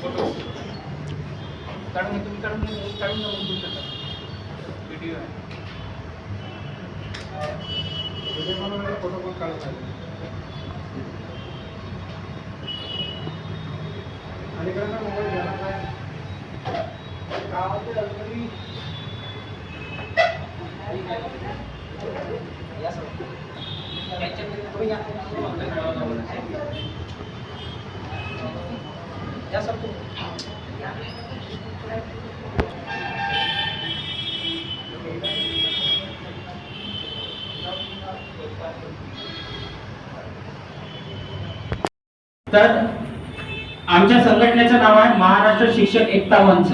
Photo काढून घे तुम्ही काढून घे काढून घ्या मग तुमचं व्हिडिओ आहे फोटो पण काढून आणि इकडे ना मोबाईल घ्या ना काय गावातील अडचणी या सर याच्यामध्ये तुम्ही या या सर तर आमच्या संघटनेचं नाव आहे महाराष्ट्र शिक्षक एकता मंच.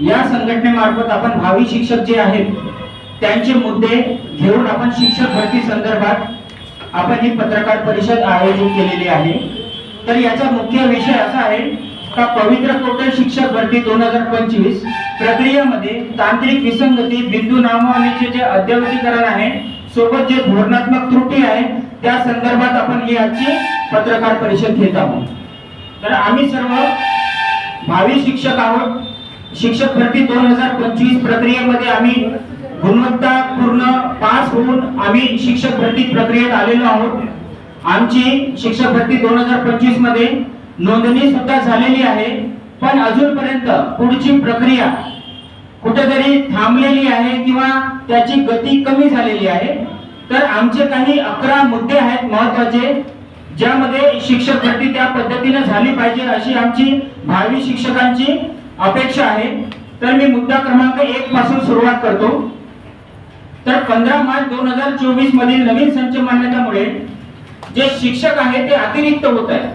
या संघटनेमार्फत आपण भावी शिक्षक जे आहेत त्यांचे मुद्दे घेऊन आपण शिक्षक भरती संदर्भात आपण ही पत्रकार परिषद आयोजित केलेली आहे. तर याचा मुख्य विषय असा आहे का पवित्र पोर्टल शिक्षक भरती दोन हजार पंचवीस प्रक्रियेमध्ये तांत्रिक विसंगती बिंदू नामावलीचे जे अद्यवतीकरण आहे सोबत जे धोरणात्मक त्रुटी आहे त्या संदर्भात आपण ही आजची पत्रकार परिषद घेत आहोत. तर आम्ही सर्व भावी शिक्षक आहोत. शिक्षक भरती दोन हजार पंचवीस प्रक्रियेमध्ये आम्ही गुणवत्तापूर्ण पास होऊन आम्ही शिक्षक भरती प्रक्रियेत आलेलो आहोत. आमची शिक्षक भरती दोन हजार पंचवीसमध्ये नोंदणी सुद्धा झालेली आहे पण अजूनपर्यंत पुढची प्रक्रिया कुठेतरी थांबलेली आहे किंवा त्याची गती कमी झालेली आहे. तर आमचे काही अकरा मुद्दे आहेत महत्त्वाचे ज्यामध्ये शिक्षक भरती त्या पद्धतीने झाली पाहिजे अशी आमची भावी शिक्षकांची अपेक्षा आहे. तर मी मुद्दा क्रमांक एक पासून सुरुवात करतो. तर पंधरा मार्च दोन हजार चोवीस मधील नवीन संच मान्यतामुळे जे शिक्षक आहे ते अतिरिक्त होत आहे.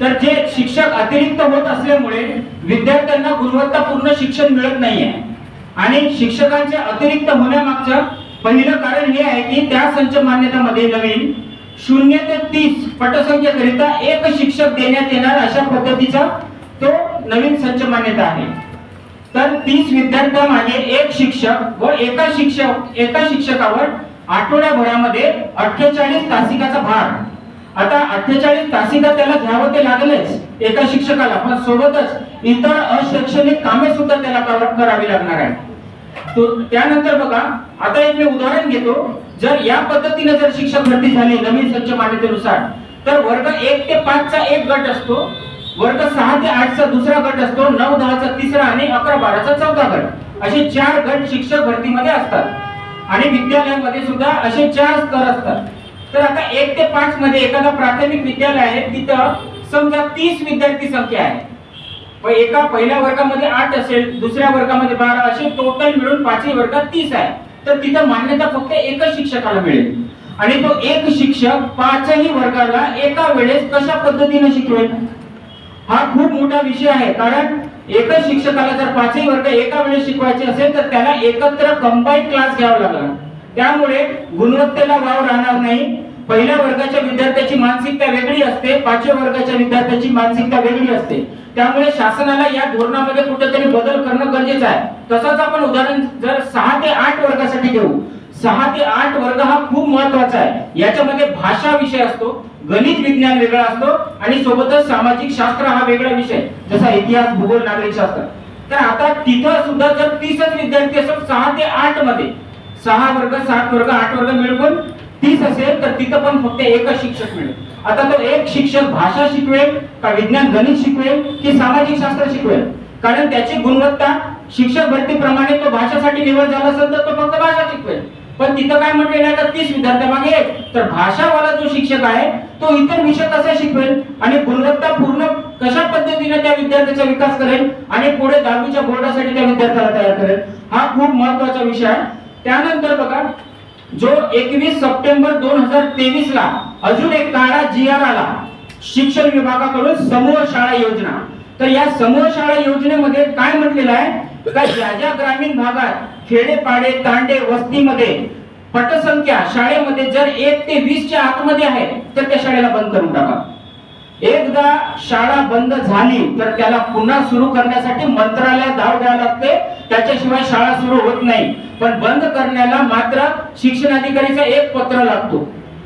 तर जे शिक्षक अतिरिक्त होत असल्यामुळे विद्यार्थ्यांना गुणवत्तापूर्ण शिक्षण मिळत नाहीये. आणि शिक्षकांचे अतिरिक्त होण्यामागचं पहिलं कारण हे आहे की त्या संच मान्यतामध्ये नवीन शून्य ते तीस पटसंख्येकरिता एक शिक्षक देण्यात येणार अशा पद्धतीचा तो नवीन संच मान्यता आहे. तर तीस विद्यार्थ्यांमागे एक शिक्षक व एका शिक्षक एका शिक्षकावर आठवड्याभरामध्ये अठ्ठेचाळीस तासिकाचा भार. आता अठ्ठेचाळीस तासिका त्याला घ्यावं ते लागलेच एका शिक्षकाला. पण सोबतच इतर अशैक्षणिक कामे सुद्धा त्याला करावी लागणार आहे तो त्यानंतर बघा आता एक मी उदाहरण घेतो. जर या पद्धतीने जर शिक्षक भरती झाली नवीन स्वच्छ मान्यतेनुसार तर वर्ग एक ते पाचचा एक गट असतो. वर्ग सहा ते आठचा दुसरा गट असतो. नऊ दहाचा तिसरा आणि अकरा बाराचा चौथा गट. असे चार गट शिक्षक भरतीमध्ये असतात. आणि विद्यालयामध्ये सुद्धा असे चार स्तर असतात. तर आता एक ते पाच मध्ये एखादा प्राथमिक विद्यालय आहे तिथं समजा तीस विद्यार्थी संख्या आहे. एका पहिल्या वर्गामध्ये आठ असेल दुसऱ्या वर्गामध्ये बारा असे टोटल मिळून पाचही वर्गात तीस आहे. तर तिथं मान्यता फक्त एकच शिक्षकाला मिळेल. आणि तो एक शिक्षक पाचही वर्गाला एका वेळेस कशा पद्धतीने शिकवेल? हा खूप मोठा विषय आहे. कारण एकच शिक्षकाला जर पाचही वर्ग एका वेळेस शिकवायचे असेल तर त्याला एकत्र कंबाईन क्लास घ्यावा लागला त्यामुळे गुणवत्तेला वाव राहणार नाही. पहिल्या वर्गाच्या विद्यार्थ्याची मानसिकता वेगळी असते पाचव्या वर्गाच्या विद्यार्थ्याची मानसिकता वेगळी असते. त्यामुळे शासनाला या धोरणामध्ये कुठेतरी बदल करणं गरजेचं आहे. तसंच आपण उदाहरण जर सहा ते आठ वर्गासाठी घेऊ सहा ते आठ वर्ग हा खूप महत्त्वाचा आहे. याच्यामध्ये भाषा विषय असतो गणित विज्ञान वेगळा असतो आणि सोबतच सामाजिक शास्त्र हा वेगळा विषय जसा इतिहास भूगोल नागरिक शास्त्र. तर आता तिथं सुद्धा जर तीसच विद्यार्थी असेल सहा ते आठमध्ये सहा वर्ग सात वर्ग आठ वर्ग मिळून तीस असेल तर तिथं पण फक्त एकच शिक्षक मिळेल. आता तो एक शिक्षक भाषा शिकवेल का विज्ञान गणित शिकवेल की सामाजिक शास्त्र शिकवेल? कारण त्याची गुणवत्ता शिक्षक भरतीप्रमाणे तो भाषासाठी निवड झाला असेल तर तो फक्त भाषा शिकवेल. पण तिथं काय म्हटलेलं आहे तर तीस विद्यार्थ्यामागे एक तर भाषावाला जो शिक्षक आहे तो इतर विषय कसा शिकवेल? आणि गुणवत्ता पूर्ण कशा पद्धतीने त्या विद्यार्थ्याचा विकास करेल? आणि पुढे दहावीच्या बोर्डासाठी त्या विद्यार्थ्याला तयार करेल? हा खूप महत्त्वाचा विषय आहे. त्यानंतर बघा जो एकवीस सप्टेंबर दोन हजार तेवीस ला अजून एक काळा जी आर आला शिक्षण विभागाकडून समूह शाळा योजना. तर या समूह शाळा योजनेमध्ये काय म्हटलेलं आहे? का ज्या ज्या ग्रामीण भागात खेडेपाडे तांडे वस्तीमध्ये पटसंख्या शाळेमध्ये जर एक ते वीसच्या आतमध्ये आहे तर त्या शाळेला बंद करून टाका. एकदा शाळा बंद झाली तर त्याला पुन्हा सुरू करण्यासाठी मंत्रालयात धाव द्यावं लागते. त्याच्याशिवाय शाळा सुरू होत नाही. पण बंद करण्याला मात्र शिक्षणाधिकारीचा एक पत्र लागतो.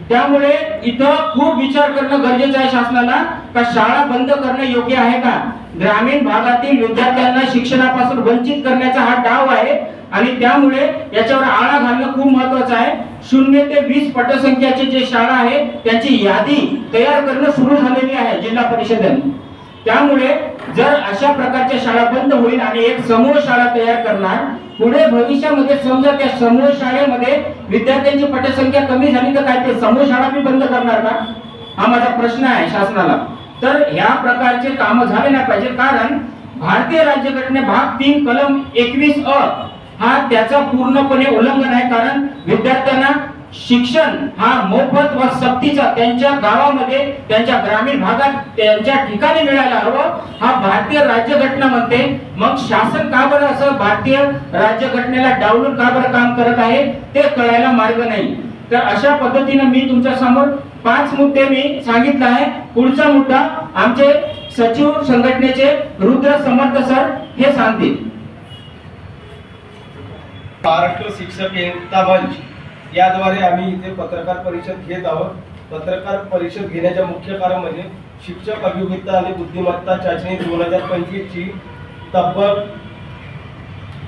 त्यामुळे इथं खूप विचार करणं गरजेचं आहे शासनाला का शाळा बंद करणं योग्य आहे का? ग्रामीण भागातील विद्यार्थ्यांना शिक्षणापासून वंचित करण्याचा हा डाव आहे. आणि त्यामुळे याच्यावर आळा घालणं खूप महत्वाचं आहे. शून्य ते वीस पटसंख्याचे जे शाळा आहे त्याची यादी तयार करणं सुरू झालेली आहे जिल्हा परिषदेने. त्यामुळे जर अशा प्रकारच्या शाळा बंद होईल आणि एक समूह शाळा तयार करणार पुढे भविष्यामध्ये समजा त्या समूह शाळेमध्ये विद्यार्थ्यांची पटसंख्या कमी झाली तर काय ते समूह शाळा मी बंद करणार का? हा माझा प्रश्न आहे शासनाला. तर ह्या प्रकारचे काम झाले नाही पाहिजे. कारण भारतीय राज्यघटने भाग तीन कलम एकवीस अ हा त्याचा पूर्णपणे उल्लंघन आहे कारण विद्यार्थ्यांना शिक्षण हा मोफत व सक्तीचा त्यांच्या गावामध्ये त्यांच्या ग्रामीण भागात त्यांच्या ठिकाणी मिळायला हवं. हा भारतीय राज्यघटना म्हणते मग शासन का बरं असं भारतीय राज्यघटनेला डावलून का बरं काम करत आहे ते कळायला मार्ग नाही. तर अशा पद्धतीने मी तुमच्यासमोर पाच मुद्दे मी सांगितलं आहे. पुढचा मुद्दा आमचे सचिव संघटनेचे रुद्र समर्थ सर हे सांगतील. महाराष्ट्र शिक्षक एकता मंच. याद्वारे आम्ही इथे पत्रकार परिषद घेत आहोत. पत्रकार परिषद घेण्याचे मुख्य कारण म्हणजे शिक्षक अभियोगिता आणि बुद्धिमत्ता चाचणी दोन हजार पंचवीसची तब्बल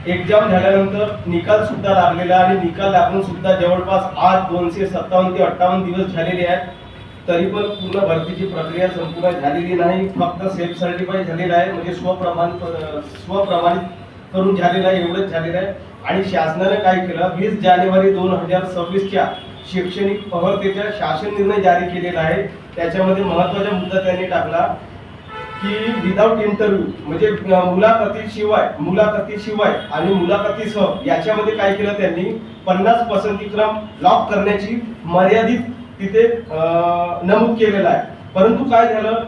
एक्झाम झाल्यानंतर निकाल सुद्धा लागलेला आणि निकाल लागून सुद्धा जवळपास आज दोनशे सत्तावन्न ते अठ्ठावन्न दिवस झालेले आहेत. तरी पण पूर्ण भरतीची प्रक्रिया संपूर्ण झालेली नाही. फक्त सेल्फ सर्टिफाय झालेला आहे. म्हणजे स्वप्रमाण स्वप्रमाणित करून झालेलं आहे. एवढंच झालेलं आहे. आणि शासनाने काय केलं? वीस जानेवारी दोन हजार सव्वीसच्या शैक्षणिक पहलतेच्या शासन निर्णय जारी केलेला आहे. त्याच्यामध्ये महत्त्वाचा मुद्दा त्यांनी टाकला की विदाऊट इंटरव्ह्यू म्हणजे मुलाखतीशिवाय मुलाखतीशिवाय आणि मुलाखतीसह याच्यामध्ये काय केलं त्यांनी? पन्नास पसंतीक्रम लॉक करण्याची मर्यादित तिथे नमूद केलेला आहे. परंतु काय झालं?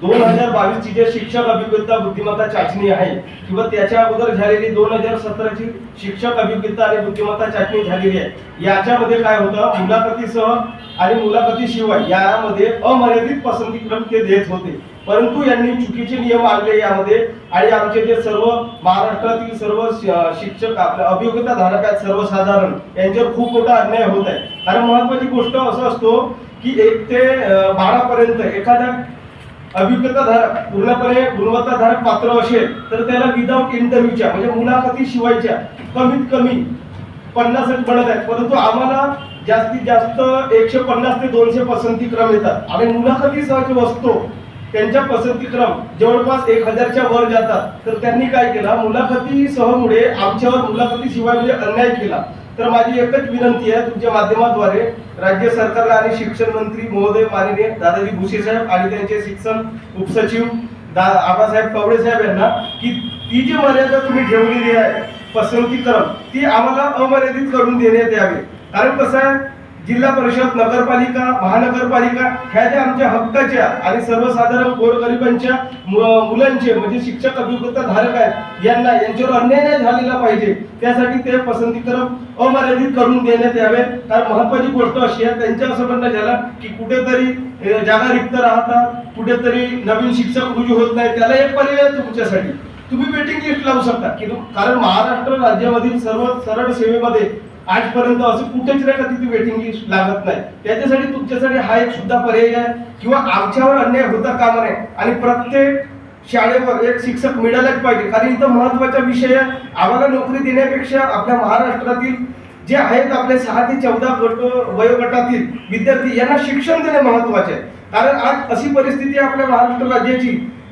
दोन हजार बावीसची जे शिक्षक अभिज्ञता बुद्धिमत्ता चाचणी आहे किंवा त्याच्या अगोदर झालेली दोन हजार सतराची शिक्षक अभिज्ञता आणि बुद्धिमत्ता चाचणी झालेली आहे. याच्यामध्ये काय होतं? मुलाखतीसह आणि मुलाखतीशिवाय यामध्ये अमर्यादित पसंतीक्रम ते देत होते. परंतु यांनी चुकीचे नियम आणले यामध्ये आणि आमचे जे सर्व महाराष्ट्रातील सर्व शिक्षक आपल्या अभियोग्यता धारक आहेत सर्वसाधारण यांच्यावर खूप मोठा अन्याय होत आहे. कारण महत्वाची गोष्ट असं असतो की एक ते बारा पर्यंत एखाद्या अभिज्ञताधारक पूर्णपणे गुणवत्ताधारक पात्र असेल तर त्याला विदाऊट इंटरव्ह्यूच्या म्हणजे मुलाखती शिवायच्या कमीत कमी पन्नास बनत आहेत. परंतु आम्हाला जास्तीत जास्त एकशे पन्नास ते दोनशे पसंतीक्रम येतात. आणि मुलाखतीसह जे वस्तू त्यांच्या पसंतीक्रम जवळपास एक हजारच्या वर जातात. तर त्यांनी काय केलं? मुलाखतीसहमुळे आमच्यावर मुलाखतीशिवाय म्हणजे अन्याय केला. तर माझी एकच विनंती आहे तुमच्या माध्यमाद्वारे राज्य सरकारला आणि शिक्षण मंत्री महोदय माननीय दादाजी भुसे साहेब आणि त्यांचे शिक्षण उपसचिव दा आबासाहेब कवडे साहेब यांना की ती जी मर्यादा तुम्ही ठेवलेली आहे पसंतीक्रम ती आम्हाला अमर्यादित करून देण्यात यावी. कारण कसं आहे जिल्हा परिषद नगरपालिका महानगरपालिका ह्या ज्या आमच्या हक्काच्या आणि सर्वसाधारण गोरगरिबांच्या मुलांचे म्हणजे शिक्षक अभिज्ञता धारक आहेत यांना यांच्यावर अन्याय नाही झालेला पाहिजे. त्यासाठी ते पसंतीक्रम अमर्यादित करून देण्यात यावे. कारण महत्वाची गोष्ट अशी आहे त्यांच्या असं म्हणणं झालं की कुठेतरी जागा रिक्त राहतात कुठेतरी नवीन शिक्षक रुजू होत नाही त्याला एक पर्याय तुमच्यासाठी. तुम्ही वेटिंग लिस्ट लावू शकता. की कारण महाराष्ट्र राज्यामधील सर्व सरळ सेवेमध्ये आजपर्यंत असं कुठेच नाही का तिथे वेटिंग लिस्ट लागत नाही. त्याच्यासाठी तुमच्यासाठी हा एक सुद्धा पर्याय आहे किंवा आमच्यावर अन्याय होता कामा नये. आणि प्रत्येक शाळेवर एक शिक्षक मिळायलाच पाहिजे. कारण इथं महत्त्वाचा विषय आहे. आम्हाला नोकरी देण्यापेक्षा आपल्या महाराष्ट्रातील जे आहेत आपले सहा ते चौदा गट वयोगटातील विद्यार्थी यांना शिक्षण देणे महत्त्वाचे आहे. कारण आज अशी परिस्थिती आहे आपल्या महाराष्ट्र राज्याची.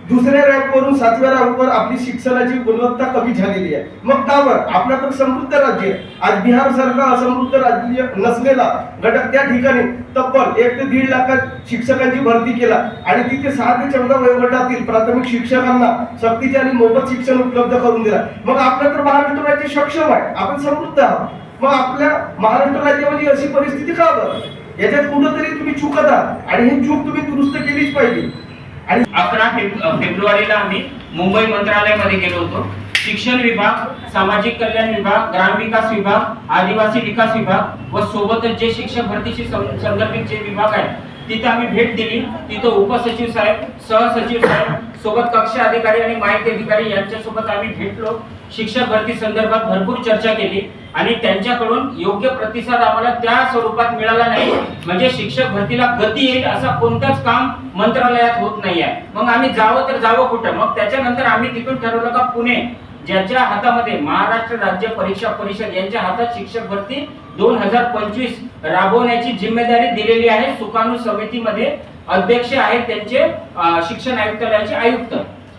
दुसऱ्या रँकवरून सातव्या रँकवर आपली शिक्षणाची गुणवत्ता कमी झालेली आहे. मग का बरं? आपलं तर समृद्ध राज्य आहे. आज बिहार सारखा असमृद्ध राज्य नसलेला घटक त्या ठिकाणी तब्बल एक ते दीड लाखात शिक्षकांची भरती केला. आणि तिथे सहा ते चौदा वयोगटातील प्राथमिक शिक्षकांना सक्तीचे आणि मोफत शिक्षण उपलब्ध करून दिला. मग आपलं तर महाराष्ट्र राज्य सक्षम आहे. आपण समृद्ध आहोत. मग आपल्या महाराष्ट्र राज्यामध्ये अशी परिस्थिती का बरं? याच्यात कुठंतरी तुम्ही चुकत आहात. आणि ही चूक तुम्ही दुरुस्त केलीच पाहिजे. आणि अकरा फेब- फेब्रुवारीला आम्ही मुंबई मंत्रालयामध्ये गेलो होतो. शिक्षण विभाग सामाजिक कल्याण विभाग ग्राम विकास विभाग आदिवासी विकास विभाग व सोबतच जे शिक्षक भरतीशी संदर्भित जे विभाग आहेत तिथं आम्ही भेट दिली. तिथं उपसचिव साहेब सहसचिव साहेब सोबत कक्ष अधिकारी आणि माहिती अधिकारी यांच्यासोबत आम्ही भेटलो. शिक्षक भरती संदर्भात भरपूर चर्चा केली आणि त्यांच्याकडून योग्य प्रतिसाद आम्हाला त्या स्वरूपात मिळाला नाही. म्हणजे शिक्षक भरतीला गती येईल असं कोणताच काम मंत्रालयात होत नाही आहे मग आम्ही जावं तर जावं कुठं? मग त्याच्यानंतर आम्ही तिथून ठरवलं का पुणे ज्याच्या हातामध्ये महाराष्ट्र राज्य परीक्षा परिषद यांच्या हातात शिक्षक भरती दोन हजार पंचवीस राबवण्याची जिम्मेदारी दिलेली आहे. सुकाणू समितीमध्ये अध्यक्ष आहेत त्यांचे शिक्षण आयुक्तालयाचे आयुक्त.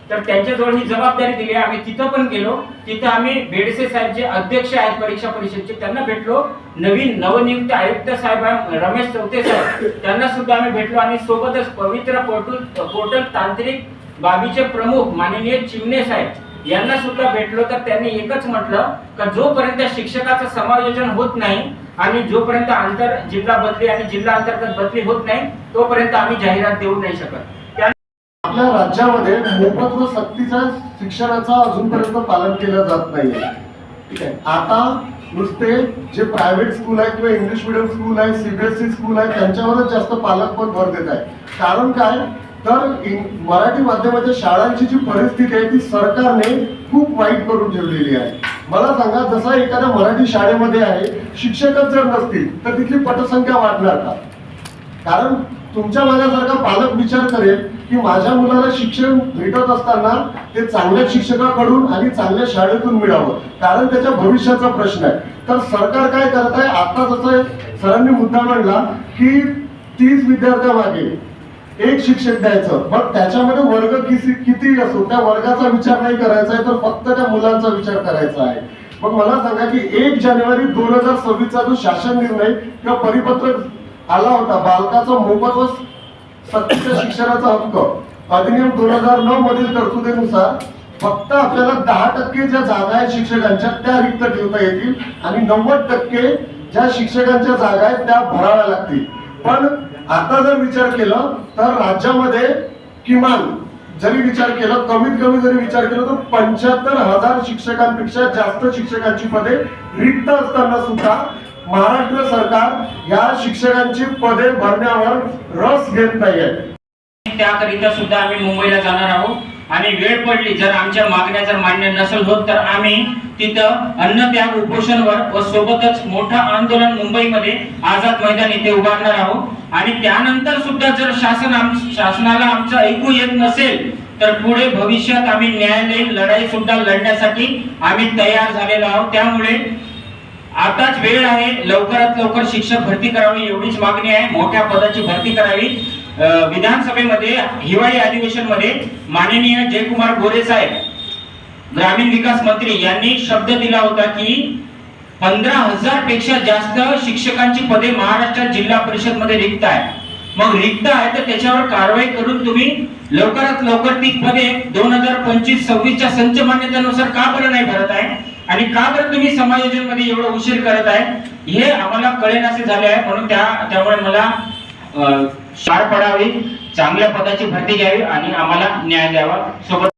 तर त्यांच्याजवळ ही जबाबदारी दिली आहे. आम्ही तिथं पण गेलो. तिथं आम्ही बेडसे साहेब जे अध्यक्ष आहेत परीक्षा परिषदचे. त्यांना भेटलो. नवीन नवनियुक्त आयुक्त साहेब रमेश चौथे साहेब त्यांना सुद्धा आम्ही भेटलो. आणि सोबतच पवित्र पोर्टल पोर्टल तांत्रिक बाबीचे प्रमुख माननीय चिमणे साहेब. यांना सुद्धा भेटलो तर त्यांनी एकच म्हटलं का जोपर्यंत शिक्षकाचं समायोजन होत नाही आणि जोपर्यंत आंतर जिल्हा बदली आणि जिल्हा अंतर्गत बदली होत नाही तोपर्यंत आम्ही जाहिरात देऊ नाही शकत. आपल्या राज्यामध्ये मोफत व सक्तीच्या शिक्षणाचा अजूनपर्यंत पालन केलं जात नाहीये. ठीक आहे. आता नुसते जे प्रायव्हेट स्कूल आहे किंवा इंग्लिश मिडियम स्कूल आहे सीबीएसई स्कूल आहे त्यांच्यावरच जास्त पालक पण भर देत आहे. कारण काय? तर मराठी माध्यमाच्या शाळांची जी परिस्थिती आहे ती सरकारने खूप वाईट करून ठेवलेली आहे. मला सांगा जसा एखाद्या मराठी शाळेमध्ये आहे शिक्षकच जर नसतील तर तिथली पटसंख्या वाढणार का? कारण तुमच्या माझ्यासारखा पालक विचार करेल की माझ्या मुलाला शिक्षण भेटत असताना ते चांगल्या शिक्षकाकडून आणि चांगल्या शाळेतून मिळावं कारण त्याच्या भविष्याचा प्रश्न आहे. तर सरकार काय करत आहे आता जसं सरांनी मुद्दा मांडला की तीस विद्यार्थ्यामागे एक शिक्षक द्यायचं. मग त्याच्यामध्ये वर्ग किती किती असो त्या वर्गाचा विचार नाही करायचा आहे तर फक्त त्या मुलांचा विचार करायचा आहे. मग मला सांगा की एक जानेवारी दोन हजार सव्वीसचा जो शासन निर्णय किंवा परिपत्रक आला होता बालकाचा मोफत व सक्तीच्या शिक्षणाचा हक्क अधिनियम दोन हजार नऊ मधील तरतुदीनुसार फक्त आपल्याला दहा टक्के ज्या जागा आहेत शिक्षकांच्या त्या रिक्त ठेवता येतील आणि नव्वद टक्के ज्या शिक्षकांच्या जागा आहेत त्या भराव्या लागतील. पण आता जर विचार केला तर राज्यामध्ये किमान जरी विचार केला कमीत कमी जरी विचार केला तर पंच्याहत्तर हजार शिक्षकांपेक्षा जास्त शिक्षकांची पदे रिक्त असताना सुद्धा महाराष्ट्र सरकार या शिक्षकांची पदे भरण्यावर रस घेत नाहीये. त्याकरिता सुद्धा आम्ही मुंबईला जाणार आहोत. आणि वेळ पडली जर आमच्या मागण्या जर मान्य नसेल होत तर आम्ही तिथं अन्न त्याग उपोषणवर व सोबतच मोठं आंदोलन मुंबईमध्ये आझाद मैदान इथे उभारणार आहोत. आणि त्यानंतर सुद्धा जर शासन आम- शासनाला आमचं ऐकू येत नसेल तर पुढे भविष्यात आम्ही न्यायालयीन लढाई सुद्धा लढण्यासाठी आम्ही तयार झालेलो आहोत. त्यामुळे आताच वेळ आहे लवकरात लवकर शिक्षक भरती करावी एवढीच मागणी आहे. मोठ्या पदाची भरती करावी. विधानसभेमध्ये हिवाळी अधिवेशनमध्ये माननीय जयकुमार गोरे साहेब ग्रामीण विकास मंत्री यांनी शब्द दिला होता की पंधरा हजारपेक्षा जास्त शिक्षकांची पदे महाराष्ट्रात जिल्हा परिषदमध्ये रिक्त आहे मग रिक्त आहे तर त्याच्यावर कारवाई करून तुम्ही लवकरात लवकर ती पदे दोन हजार पंचवीस सव्वीसच्या संच मान्यतेनुसार का बरं नाही भरत आहे? आणि का बरं तुम्ही समायोजनमध्ये एवढं उशीर करत आहे? हे आम्हाला कळेनासे झाले आहे म्हणून त्या त्यामुळे मला पार पडावी चांगल्या पदाची भरती घ्यावी आणि आम्हाला न्याय द्यावा. सोबत